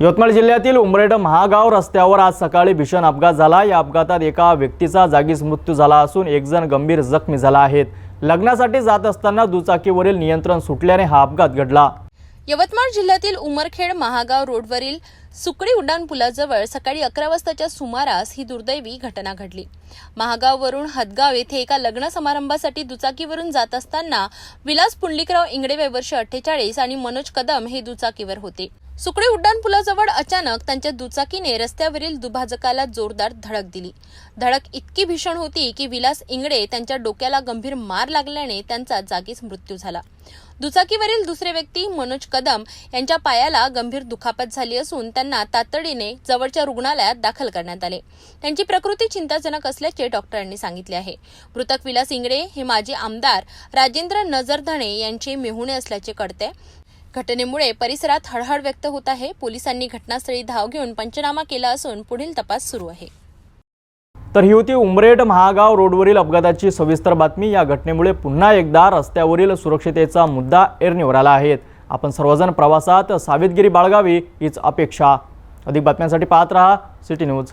यवतमाळ जिल्ह्यातील उमरेड महागाव रस्त्यावर आज सकाळी भीषण अपघात झाला. या अपघातात एका व्यक्तीचा जागीच मृत्यू झाला असून एक जण गंभीर जखमी झाला आहेत. लग्नासाठी जात असताना दुचाकीवरील नियंत्रण सुटल्याने हा अपघात घडला. यवतमाळ जिल्ह्यातील उमरखेड महागाव रोडवरील सुकडी उड्डाण पुलाजवळ सकाळी अकरा वाजताच्या सुमारास ही दुर्दैवी घटना घडली. महागाववरून हदगाव येथे एका लग्न समारंभासाठी दुचाकीवरून जात असताना विलास पुंडलिकराव इंगडे वय वर्ष अठ्ठेचाळीस आणि मनोज कदम हे दुचाकीवर होते. सुकडी उड्डाण पुलाजवळ अचानक त्यांच्या दुचाकीने रस्त्यावरील दुभाजकाला जोरदार धडक दिली. धडक इतकी भीषण होती की विलास इंगडे त्यांच्या डोक्याला गंभीर मार लागल्याने त्यांचा जागीच मृत्यू झाला. दुचाकीवरील दुसरे व्यक्ती मनोज कदम यांच्या पायाला गंभीर दुखापत झाली असून त्यांना तातडीने जवळच्या रुग्णालयात दाखल करण्यात आले. त्यांची प्रकृती चिंताजनक असल्याचे डॉक्टरांनी सांगितले आहे. मृतक विलास इंगडे हे माजी आमदार राजेंद्र नजरधणे यांचे मेहुणे असल्याचे कळते. घटनेमुळे परिसरात हळहळ व्यक्त होत आहे. पोलिसांनी घटनास्थळी धाव घेऊन पंचनामा केला असून पुढील तपास सुरू आहे. तर ही होती उमरेड महागाव रोडवरील अपघाताची सविस्तर बातमी. या घटनेमुळे पुन्हा एकदा रस्त्यावरील सुरक्षितेचा मुद्दा एरणीवर आला आहे आपण सर्वजण प्रवासात सावधगिरी बाळगावी हीच अपेक्षा. अधिक बातम्यांसाठी पाहत रहा सिटी न्यूज.